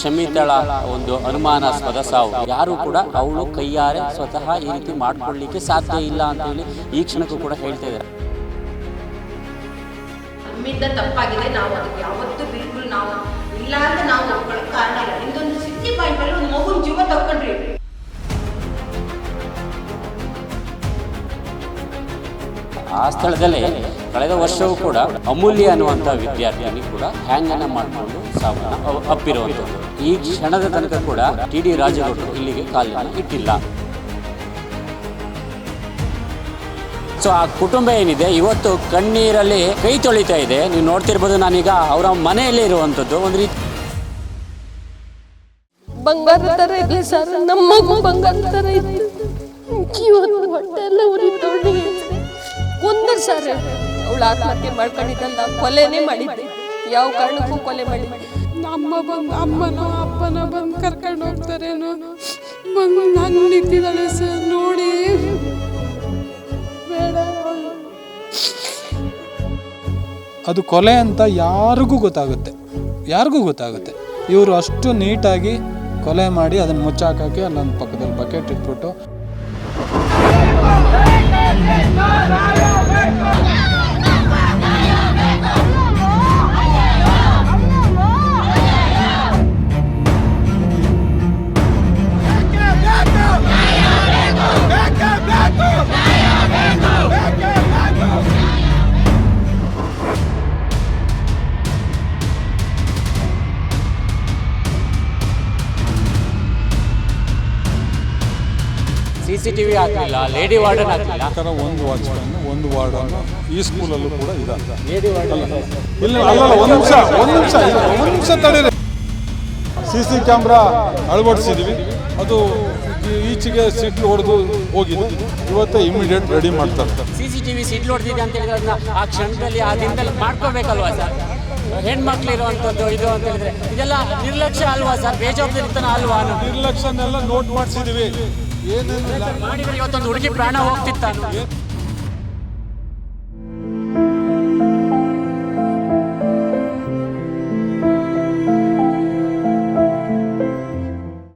ಶಮಿತಳ ಒಂದು ಅನುಮಾನಾಸ್ಪದ ಸಾವು. ಯಾರು ಕೂಡ ಅವಳು ಕೈಯಾರೆ ಸ್ವತಃ ಈ ರೀತಿ ಮಾಡ್ಕೊಳ್ಳಿಕ್ಕೆ ಸಾಧ್ಯ ಇಲ್ಲ ಅಂತ ಹೇಳಿ ಈ ಕ್ಷಣಕ್ಕೂ ಕೂಡ ಹೇಳ್ತಾ ಇದ್ದಾರೆ. ನಮ್ಮಿಂದ ತಪ್ಪಾಗಿದೆ. ನಾವು ಅದಕ್ಕೆ ಯಾವತ್ತೂ ಬಿಲ್ಕುಲ್ ನಾವು ಇಲ್ಲ ಅಂತ ನಾವು ಒಪ್ಕೊಳ್ಳೋಕೆ ಕಾರಣ ಇಲ್ಲ. ನಿಮ್ದೊಂದು ಸಿಕ್ಸ್ಟಿ ಪಾಯಿಂಟಲ್ಲಿ ಒಂದು ಮಗುನ ಜೀವ ತಕೊಂಡ್ರಿ ಆ ಸ್ಥಳದಲ್ಲಿ ಕಳೆದ ವರ್ಷವೂ ಕೂಡ ಅಮೂಲ್ಯ ಅನ್ನುವಂಥ ವಿದ್ಯಾರ್ಥಿನಿ ಕೂಡ ಹ್ಯಾಂಗನ್ನು ಮಾಡಿಕೊಂಡು ಸಾವನ್ನ ಅಪ್ಪಿರುವಂಥದ್ದು ಈ ಕ್ಷಣದ ತನಕ ಕೂಡ ಟಿ ಡಿ ರಾಜೇಗೌಡರು ಇಲ್ಲಿಗೆ ಕಾಲನ್ನು ಇಟ್ಟಿಲ್ಲ. ಸೊ ಆ ಕುಟುಂಬ ಏನಿದೆ, ಇವತ್ತು ಕಣ್ಣೀರಲ್ಲಿ ಕೈ ತೊಳಿತಾ ಇದೆ. ನೀವು ನೋಡ್ತಿರ್ಬೋದು ನಾನೀಗ ಅವರ ಮನೆಯಲ್ಲೇ ಇರುವಂಥದ್ದು ಒಂದು ರೀತಿ. ಸರ್ ಇತ್ತು. ಇವತ್ತು ಸರ್ ಅವಳು ಆತ್ಮಹತ್ಯೆ ಮಾಡ್ಕೊಂಡಿದ್ದಲ್ಲ, ಕೊಲೆನೇ ಮಾಡಿದ್ದೆ. ಯಾವ ಕಾರಣಕ್ಕೂ ಕೊಲೆ ಮಾಡಿ ಅಮ್ಮ ಬಂದು ಅಮ್ಮನೋ, ಅಪ್ಪನ ಬಂದು ಕರ್ಕೊಂಡು ಹೋಗ್ತಾರೇನೋ ಬಂದು ನಾನು ನಿಂತಿದ್ದಾಳೆ ಸರ್, ನೋಡಿ. ಅದು ಕೊಲೆ ಅಂತ ಯಾರಿಗೂ ಗೊತ್ತಾಗುತ್ತೆ. ಯಾರಿಗೂ ಗೊತ್ತಾಗುತ್ತೆ. ಇವರು ಅಷ್ಟು ನೀಟಾಗಿ ಕೊಲೆ ಮಾಡಿ ಅದನ್ನು ಮುಚ್ಚಾಕಕ್ಕೆ ಅಲ್ಲೊಂದು ಪಕ್ಕದಲ್ಲಿ ಬಕೆಟ್ ಇಟ್ಬಿಟ್ಟು ಸಿ ಟಿ ವಿ ಹಾಕಲಿಲ್ಲ ಲೇಡಿ ವಾರ್ಡನ್ ಹಾಕಲಿಲ್ಲ ಒಂದು ಥರ ಒಂದು ವಾರ್ಡ್ ಒಂದು ವಾರ್ಡನ್ನು ಈ ಸ್ಕೂಲಲ್ಲೂ ಕೂಡ ಇದೆ ಲೇಡಿ ವಾರ್ಡನ್ ಇಲ್ಲ ಒಂದು ನಿಮಿಷ ಒಂದು ನಿಮಿಷ ಒಂದು ನಿಮಿಷ ತಡೀರಿ. ಸಿ ಸಿ ಕ್ಯಾಮ್ರಾ ಅಳವಡಿಸಿದ್ವಿ. ಅದು ಈಚೆಗೆ ಸಿಡ್ಲು ಹೊಡೆದು ಹೋಗಿದೆ. ಇವತ್ತೇ ಇಮಿಡಿಯೇಟ್ ರೆಡಿ ಮಾಡ್ತಾರೆ. ಸಿ ಸಿ ಟಿ ವಿ ಸಿಡ್ಲು ಹೊಡೆದಿದೆ ಅಂತ ಹೇಳಿದ್ರೆ ಅದನ್ನ ಆ ಕ್ಷಣದಲ್ಲಿ ಆ ದಿನದಲ್ಲಿ ಮಾಡ್ಕೋಬೇಕಲ್ವಾ ಸರ್? ಹೆಣ್ಮಕ್ಳು ಇರುವಂಥದ್ದು ಇದು ಅಂತ ಹೇಳಿದ್ರೆ ಇದೆಲ್ಲ ನಿರ್ಲಕ್ಷ್ಯ ಅಲ್ವಾ ಸರ್? ಬೇಜವಾಬ್ದಾರಿತನ ಅಲ್ವಾ ಅನ್ನೋ ನಿರ್ಲಕ್ಷ್ಯನೆಲ್ಲ ನೋಟ್ ಮಾಡಿಸಿದೀವಿ. ಏನೇನಿಲ್ಲ. ಮಾಡಿದ್ರೆ ಇವತ್ತೊಂದು ಹುಡುಗಿ ಪ್ರಾಣ ಹೋಗ್ತಿತ್ತ?